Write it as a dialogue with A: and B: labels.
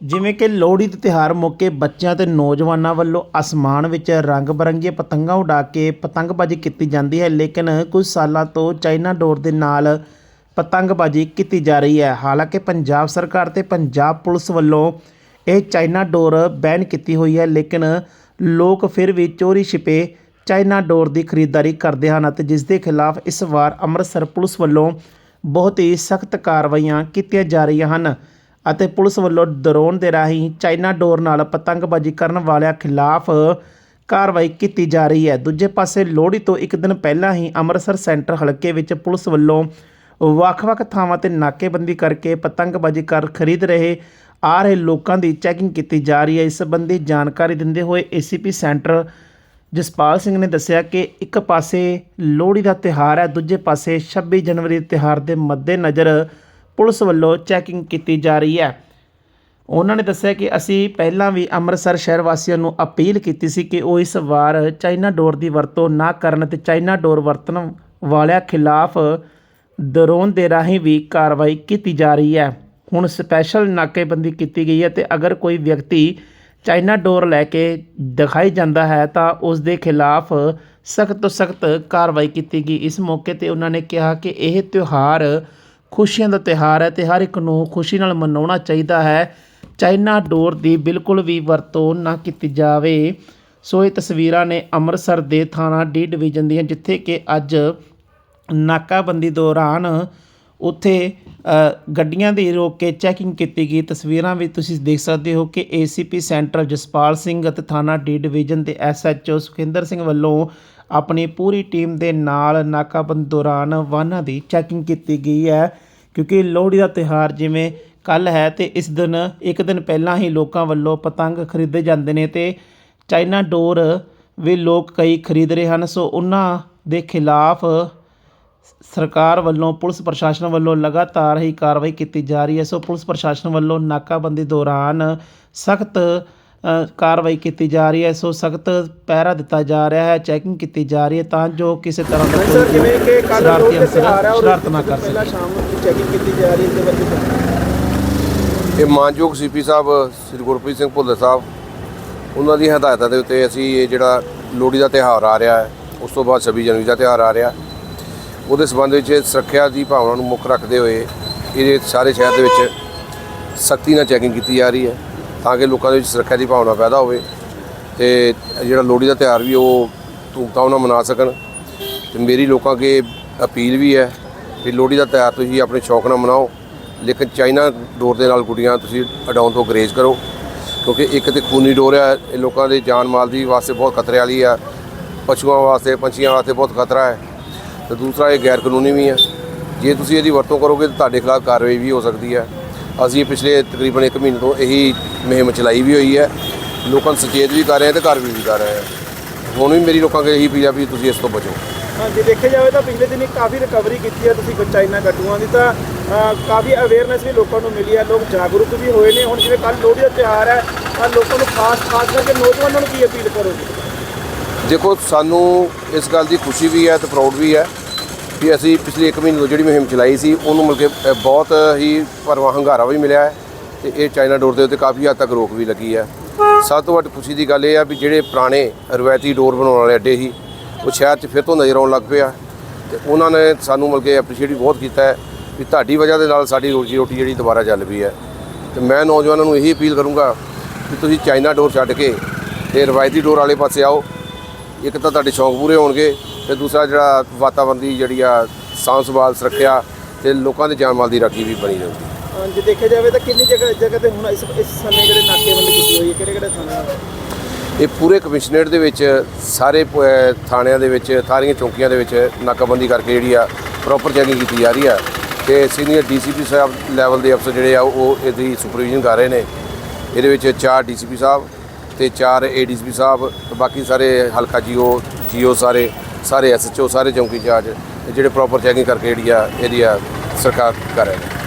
A: ਜਿਵੇਂ ਕਿ ਲੋਹੜੀ ਦੇ ਤਿਉਹਾਰ ਮੌਕੇ ਬੱਚਿਆਂ ਤੇ ਨੌਜਵਾਨਾਂ ਵੱਲੋਂ ਅਸਮਾਨ ਵਿੱਚ ਰੰਗ ਬਰੰਗੀਆਂ ਪਤੰਗਾਂ ਉਡਾ ਕੇ ਪਤੰਗਬਾਜ਼ੀ ਕੀਤੀ ਜਾਂਦੀ ਹੈ, ਲੇਕਿਨ ਕੁਝ ਸਾਲਾਂ ਤੋਂ ਚਾਈਨਾ ਡੋਰ ਦੇ ਨਾਲ ਪਤੰਗਬਾਜ਼ੀ ਕੀਤੀ ਜਾ ਰਹੀ ਹੈ। ਹਾਲਾਂਕਿ ਪੰਜਾਬ ਸਰਕਾਰ ਤੇ ਪੰਜਾਬ ਪੁਲਿਸ ਵੱਲੋਂ ਇਹ ਚਾਈਨਾ ਡੋਰ ਬੈਨ ਕੀਤੀ ਹੋਈ ਹੈ, ਲੇਕਿਨ ਲੋਕ ਫਿਰ ਵੀ ਚੋਰੀ ਛਿਪੇ ਚਾਈਨਾ ਡੋਰ ਦੀ ਖਰੀਦਦਾਰੀ ਕਰਦੇ ਹਨ ਅਤੇ ਜਿਸ ਦੇ ਖਿਲਾਫ ਇਸ ਵਾਰ ਅੰਮ੍ਰਿਤਸਰ ਪੁਲਿਸ ਵੱਲੋਂ ਬਹੁਤ ਹੀ ਸਖਤ ਕਾਰਵਾਈਆਂ ਕੀਤੀਆਂ ਜਾ ਰਹੀਆਂ ਹਨ। ਅਤੇ ਪੁਲਿਸ ਵੱਲੋਂ ਡਰੋਨ ਦੇ ਰਾਹੀਂ ਚਾਈਨਾ ਡੋਰ ਨਾਲ ਪਤੰਗਬਾਜ਼ੀ ਕਰਨ ਵਾਲਿਆਂ ਖਿਲਾਫ ਕਾਰਵਾਈ ਕੀਤੀ ਜਾ ਰਹੀ ਹੈ। ਦੂਜੇ ਪਾਸੇ, ਲੋਹੜੀ ਤੋਂ ਇੱਕ ਦਿਨ ਪਹਿਲਾਂ ਹੀ ਅੰਮ੍ਰਿਤਸਰ ਸੈਂਟਰ ਹਲਕੇ ਵਿੱਚ ਪੁਲਿਸ ਵੱਲੋਂ ਵੱਖ-ਵੱਖ ਥਾਵਾਂ ਤੇ ਨਾਕੇਬੰਦੀ ਕਰਕੇ ਪਤੰਗਬਾਜ਼ੀ ਕਰ ਖਰੀਦ ਰਹੇ ਆ ਰਹੇ ਲੋਕਾਂ ਦੀ ਚੈਕਿੰਗ ਕੀਤੀ ਜਾ ਰਹੀ ਹੈ। ਇਸ ਸੰਬੰਧੀ ਜਾਣਕਾਰੀ ਦਿੰਦੇ ਹੋਏ ਏਸੀਪੀ ਸੈਂਟਰ ਜਸਪਾਲ ਸਿੰਘ ਨੇ ਦੱਸਿਆ ਕਿ ਇੱਕ ਪਾਸੇ ਲੋਹੜੀ ਦਾ ਤਿਉਹਾਰ ਹੈ, ਦੂਜੇ ਪਾਸੇ 26 ਜਨਵਰੀ ਦੇ ਤਿਉਹਾਰ ਦੇ ਮੱਦੇਨਜ਼ਰ ਪੁਲਿਸ ਵੱਲੋਂ ਚੈਕਿੰਗ ਕੀਤੀ ਜਾ ਰਹੀ ਹੈ। ਉਹਨਾਂ ਨੇ ਦੱਸਿਆ ਕਿ ਅਸੀਂ ਪਹਿਲਾਂ ਵੀ ਅੰਮ੍ਰਿਤਸਰ ਸ਼ਹਿਰ ਵਾਸੀਆਂ ਨੂੰ ਅਪੀਲ ਕੀਤੀ ਸੀ ਕਿ ਉਹ ਇਸ ਵਾਰ ਚਾਈਨਾ ਡੋਰ ਦੀ ਵਰਤੋਂ ਨਾ ਕਰਨ ਤੇ ਚਾਈਨਾ ਡੋਰ ਵਰਤਣ ਵਾਲਿਆਂ ਖਿਲਾਫ ਡਰੋਨ ਦੇ ਰਾਹੀਂ ਵੀ ਕਾਰਵਾਈ ਕੀਤੀ ਜਾ ਰਹੀ ਹੈ। ਹੁਣ ਸਪੈਸ਼ਲ ਨਾਕੇਬੰਦੀ ਕੀਤੀ ਗਈ ਹੈ ਤੇ ਅਗਰ ਕੋਈ ਵਿਅਕਤੀ ਚਾਈਨਾ ਡੋਰ ਲੈ ਕੇ ਦਿਖਾਈ ਜਾਂਦਾ ਹੈ ਤਾਂ ਉਸ ਦੇ ਖਿਲਾਫ ਸਖਤ ਤੋਂ ਸਖਤ ਕਾਰਵਾਈ ਕੀਤੀ ਗਈ। ਇਸ ਮੌਕੇ ਤੇ ਉਹਨਾਂ ਨੇ ਕਿਹਾ ਕਿ ਇਹ ਤਿਉਹਾਰ ਖੁਸ਼ੀਆਂ ਦਾ ਤਿਉਹਾਰ ਹੈ ਤੇ ਹਰ ਇੱਕ ਨੂੰ ਖੁਸ਼ੀ ਨਾਲ ਮਨਾਉਣਾ ਚਾਹੀਦਾ ਹੈ। ਚਾਈਨਾ ਡੋਰ ਦੀ ਬਿਲਕੁਲ ਵੀ ਵਰਤੋਂ ਨਾ ਕੀਤੀ ਜਾਵੇ। ਸੋ ਇਹ ਤਸਵੀਰਾਂ ਨੇ ਅੰਮ੍ਰਿਤਸਰ ਦੇ ਥਾਣਾ ਡੀ ਡਿਵੀਜ਼ਨ ਦੀਆਂ, ਜਿੱਥੇ ਕਿ ਅੱਜ ਨਾਕਾਬੰਦੀ ਦੌਰਾਨ ਉੱਥੇ ਗੱਡੀਆਂ ਦੀ ਰੋਕ ਕੇ ਚੈਕਿੰਗ ਕੀਤੀ ਗਈ। ਤਸਵੀਰਾਂ ਵੀ ਤੁਸੀਂ ਦੇਖ ਸਕਦੇ ਹੋ ਕਿ ਏਸੀਪੀ ਸੈਂਟਰਲ ਜਸਪਾਲ ਸਿੰਘ ਅਤੇ ਥਾਣਾ ਡੀ ਡਿਵੀਜ਼ਨ ਦੇ ਐਸਐਚਓ ਸੁਖਿੰਦਰ ਸਿੰਘ ਵੱਲੋਂ ਆਪਣੀ ਪੂਰੀ ਟੀਮ ਦੇ ਨਾਲ ਨਾਕਾਬੰਦੀ ਦੌਰਾਨ ਵਾਹਨਾਂ ਦੀ ਚੈਕਿੰਗ ਕੀਤੀ ਗਈ ਹੈ, ਕਿਉਂਕਿ ਲੋਹੜੀ ਦਾ ਤਿਉਹਾਰ ਜਿਵੇਂ ਕੱਲ ਹੈ ਤੇ ਇਸ ਦਿਨ, ਇੱਕ ਦਿਨ ਪਹਿਲਾਂ ਹੀ ਲੋਕਾਂ ਵੱਲੋਂ ਪਤੰਗ ਖਰੀਦੇ ਜਾਂਦੇ ਨੇ ਤੇ ਚਾਈਨਾ ਡੋਰ ਵੀ ਲੋਕ ਕਈ ਖਰੀਦ ਰਹੇ ਹਨ। ਸੋ ਉਹਨਾਂ ਦੇ ਖਿਲਾਫ ਸਰਕਾਰ ਵੱਲੋਂ, ਪੁਲਿਸ ਪ੍ਰਸ਼ਾਸਨ ਵੱਲੋਂ ਲਗਾਤਾਰ ਹੀ ਕਾਰਵਾਈ ਕੀਤੀ ਜਾ ਰਹੀ ਹੈ। ਸੋ ਪੁਲਿਸ ਪ੍ਰਸ਼ਾਸਨ ਵੱਲੋਂ ਨਾਕਾਬੰਦੀ ਦੌਰਾਨ ਸਖਤ ਕਾਰਵਾਈ ਕੀਤੀ ਜਾ ਰਹੀ ਹੈ ਸੋ ਸਖਤ ਪਹਿਰਾ ਦਿੱਤਾ ਜਾ ਰਿਹਾ ਹੈ ਚੈਕਿੰਗ ਕੀਤੀ ਜਾ ਰਹੀ ਹੈ ਤਾਂ ਜੋ ਕਿਸੇ ਤਰ੍ਹਾਂ ਦਾ
B: ਸਰ
A: ਕੋਈ
B: ਜਿਵੇਂ ਕਿ ਕੱਲ
A: ਸ਼ਰਾਰਤੀ
B: ਲੋਕ ਦੇ
A: ਅਨਸਰ
B: ਹੈ ਔਰ
A: ਸ਼ਰਾਰਤ ਨਾ ਕਰ
B: ਪਹਿਲਾਂ
A: ਸਕੇ।
B: ਸ਼ਾਮ ਨੂੰ ਚੈਕਿੰਗ ਕੀਤੀ ਜਾ ਰਹੀ ਹੈ ਤੇ
C: ਇਹ ਮਾਨਯੋਗ ਸੀਪੀ ਸਾਹਿਬ ਸ੍ਰੀ ਗੁਰਪ੍ਰੀਤ ਸਿੰਘ ਭੁੱਲਰ ਸਾਹਿਬ ਉਹਨਾਂ ਦੀ ਹਦਾਇਤਾਂ ਦੇ ਉੱਤੇ ਅਸੀਂ ਇਹ ਜਿਹੜਾ ਲੋਹੜੀ ਦਾ ਤਿਉਹਾਰ ਆ ਰਿਹਾ ਹੈ ਉਸ ਤੋਂ ਬਾਅਦ 26 ਜਨਵਰੀ ਦਾ ਤਿਉਹਾਰ ਆ ਰਿਹਾ। ਉਹਦੇ ਸਬੰਧ ਵਿੱਚ ਸੁਰੱਖਿਆ ਦੀ ਭਾਵਨਾ ਨੂੰ ਮੁੱਖ ਰੱਖਦੇ ਹੋਏ ਇਹ ਸਾਰੇ ਸ਼ਹਿਰ ਦੇ ਵਿੱਚ ਸਖਤੀ ਨਾਲ ਚੈਕਿੰਗ ਕੀਤੀ ਜਾ ਰਹੀ ਹੈ। ਤਾਂ ਕਿ ਲੋਕਾਂ ਦੇ ਵਿੱਚ ਸੁਰੱਖਿਆ ਦੀ ਭਾਵਨਾ ਪੈਦਾ ਹੋਵੇ ਤੇ ਜਿਹੜਾ ਲੋਹੜੀ ਦਾ ਤਿਉਹਾਰ ਵੀ ਉਹ ਧੂਮਧਾਮ ਨਾਲ ਮਨਾ ਸਕਣ। ਤੇ ਮੇਰੀ ਲੋਕਾਂ ਅੱਗੇ ਅਪੀਲ ਵੀ ਹੈ ਕਿ ਲੋਹੜੀ ਦਾ ਤਿਉਹਾਰ ਤੁਸੀਂ ਆਪਣੇ ਸ਼ੌਕ ਨਾਲ ਮਨਾਓ, ਲੇਕਿਨ ਚਾਈਨਾ ਡੋਰ ਦੇ ਨਾਲ ਗੁੱਡੀਆਂ ਤੁਸੀਂ ਅਡਾਉਣ ਤੋਂ ਗਰੇਜ਼ ਕਰੋ, ਕਿਉਂਕਿ ਇੱਕ ਤੇ ਖੂਨੀ ਡੋਰ ਹੈ ਇਹ ਲੋਕਾਂ ਦੇ ਜਾਨ ਮਾਲ ਦੀ ਵਾਸਤੇ ਬਹੁਤ ਖਤਰੇ ਵਾਲੀ ਆ, ਪਸ਼ੂਆਂ ਵਾਸਤੇ, ਪੰਛੀਆਂ ਵਾਸਤੇ ਬਹੁਤ ਖਤਰਾ ਹੈ। ਤੇ ਦੂਸਰਾ ਇਹ ਗੈਰ ਕਾਨੂੰਨੀ ਵੀ ਹੈ। ਜੇ ਤੁਸੀਂ ਇਹਦੀ ਵਰਤੋਂ ਕਰੋਗੇ ਤਾਂ ਤੁਹਾਡੇ ਖਿਲਾਫ ਕਾਰਵਾਈ ਵੀ ਹੋ ਸਕਦੀ ਹੈ। ਅਸੀਂ ਪਿਛਲੇ ਤਕਰੀਬਨ 1 ਮਹੀਨੇ ਤੋਂ ਇਹੀ ਮੁਹਿੰਮ ਚਲਾਈ ਵੀ ਹੋਈ ਹੈ। ਲੋਕਾਂ ਨੂੰ ਸੁਚੇਤ ਵੀ ਕਰ ਰਹੇ ਹਾਂ ਤੇ ਕਾਰਵਾਈ ਵੀ ਕਰ ਰਹੇ ਹਾਂ। ਹੁਣ ਵੀ ਮੇਰੀ ਲੋਕਾਂ ਕੋਲ ਇਹੀ ਆ ਵੀ ਤੁਸੀਂ ਇਸ ਤੋਂ ਬਚੋ।
B: ਹਾਂ ਜੇ ਦੇਖਿਆ ਜਾਵੇ ਤਾਂ ਪਿਛਲੇ ਦਿਨੀ ਕਾਫੀ ਰਿਕਵਰੀ ਕੀਤੀ ਹੈ। ਤੁਸੀਂ ਚਾਈਨਾ ਗੱਟੂਆਂ ਦੀ ਤਾਂ ਕਾਫੀ ਅਵੇਅਰਨੈਸ ਵੀ ਲੋਕਾਂ ਨੂੰ ਮਿਲੀ ਹੈ। ਲੋਕ ਜਾਗਰੂਕ ਵੀ ਹੋਏ ਨੇ। ਹੁਣ ਜਿਵੇਂ ਕੱਲ ਲੋਹੜੀ ਦਾ ਤਿਉਹਾਰ ਹੈ ਤਾਂ ਲੋਕਾਂ ਨੂੰ ਖਾਸ ਖਾਸ ਕਰਕੇ ਨੌਜਵਾਨਾਂ ਨੂੰ ਕੀ ਅਪੀਲ ਕਰੋਗੇ?
C: ਦੇਖੋ ਸਾਨੂੰ ਇਸ ਗੱਲ ਦੀ ਖੁਸ਼ੀ ਵੀ ਹੈ ਤੇ ਪ੍ਰਾਊਡ ਵੀ ਹੈ। ਵੀ ਅਸੀਂ ਪਿਛਲੇ 1 ਮਹੀਨੇ ਤੋਂ ਜਿਹੜੀ ਮੁਹਿੰਮ ਚਲਾਈ ਸੀ, ਉਹਨੂੰ ਮਿਲ ਕੇ ਬਹੁਤ ਹੀ ਭਰਵਾਂ ਹੰਗਾਰਾ ਵੀ ਮਿਲਿਆ ਹੈ ਤੇ ਇਹ ਚਾਈਨਾ ਡੋਰ ਦੇ ਉੱਤੇ ਕਾਫੀ ਹੱਦ ਤੱਕ ਰੋਕ ਵੀ ਲੱਗੀ ਹੈ। ਸਭ ਤੋਂ ਵੱਧ ਖੁਸ਼ੀ ਦੀ ਗੱਲ ਇਹ ਆ ਵੀ ਜਿਹੜੇ ਪੁਰਾਣੇ ਰਵਾਇਤੀ ਡੋਰ ਬਣਾਉਣ ਵਾਲੇ ਅੱਡੇ ਸੀ, ਉਹ ਸ਼ਹਿਰ 'ਚ ਫਿਰ ਤੋਂ ਨਜ਼ਰ ਆਉਣ ਲੱਗ ਪਿਆ। ਤੇ ਉਹਨਾਂ ਨੇ ਸਾਨੂੰ ਮਿਲ ਕੇ ਐਪਰੀਸ਼ੀਏਟ ਵੀ ਬਹੁਤ ਕੀਤਾ ਹੈ ਵੀ ਤੁਹਾਡੀ ਵਜ੍ਹਾ ਦੇ ਨਾਲ ਸਾਡੀ ਰੋਜੀ ਰੋਟੀ ਜਿਹੜੀ ਦੁਬਾਰਾ ਚੱਲ ਪਈ ਹੈ। ਤੇ ਮੈਂ ਨੌਜਵਾਨਾਂ ਨੂੰ ਇਹੀ ਅਪੀਲ ਕਰੂੰਗਾ ਕਿ ਤੁਸੀਂ ਚਾਈਨਾ ਡੋਰ ਛੱਡ ਕੇ ਤੇ ਰਵਾਇਤੀ ਡੋਰ ਵਾਲੇ ਪਾਸੇ ਆਓ। ਇੱਕ ਤਾਂ ਤੁਹਾਡੇ ਸ਼ੌਂਕ ਪੂਰੇ ਹੋਣਗੇ ਤੇ ਦੂਸਰਾ ਜਿਹੜਾ ਵਾਤਾਵਰਣ ਦੀ ਜਿਹੜੀ ਆ ਸਾਂਭ ਸੰਭਾਲ ਸੁਰੱਖਿਆ ਤੇ ਲੋਕਾਂ ਦੇ ਜਾਨ ਮਾਲ ਦੀ ਰਾਖੀ ਵੀ ਬਣੀ
B: ਜੇ ਦੇਖਿਆ ਜਾਵੇ ਤਾਂ ਕਿੰਨੀ ਜਗ੍ਹਾ ਜਗ੍ਹਾ ਤੇ ਹੁਣ ਇਸ ਇਸ ਸਮੇਂ ਜਿਹੜੇ ਨਾਕੇਬੰਦੀ ਕੀਤੀ ਹੋਈ ਹੈ ਕਿਹੜੇ ਕਿਹੜੇ ਥਾਣੇ
C: ਇਹ ਪੂਰੇ ਕਮਿਸ਼ਨਰੇਟ ਦੇ ਵਿੱਚ ਸਾਰੇ ਥਾਣਿਆਂ ਦੇ ਵਿੱਚ ਸਾਰੀਆਂ ਚੌਕੀਆਂ ਦੇ ਵਿੱਚ ਨਾਕਾਬੰਦੀ ਕਰਕੇ ਜਿਹੜੀ ਆ ਪ੍ਰੋਪਰ ਚੈਕਿੰਗ ਕੀਤੀ ਜਾ ਰਹੀ ਆ। ਤੇ ਸੀਨੀਅਰ ਡੀਸੀਪੀ ਸਾਹਿਬ ਲੈਵਲ ਦੇ ਅਫਸਰ ਜਿਹੜੇ ਆ ਉਹ ਇਹਦੀ ਸੁਪਰਵਿਜ਼ਨ ਕਰ ਰਹੇ ਨੇ। ਇਹਦੇ ਵਿੱਚ ਚਾਰ ਡੀਸੀਪੀ ਸਾਹਿਬ ਤੇ ਚਾਰ ਏਡੀਸੀਪੀ ਸਾਹਿਬ ਤੇ ਬਾਕੀ ਸਾਰੇ ਹਲਕਾ ਜੀਓ ਜੀਓ ਸਾਰੇ ਸਾਰੇ ਐਸਐਚਓ ਸਾਰੇ ਚੌਂਕੀ ਇੰਚਾਰਜ ਜਿਹੜੇ ਪ੍ਰੋਪਰ ਚੈਕਿੰਗ ਕਰਕੇ ਜਿਹੜੀ ਆ, ਇਹਦੀ ਆ ਸਰਕਾਰ ਕਰ ਰਹੇ ਨੇ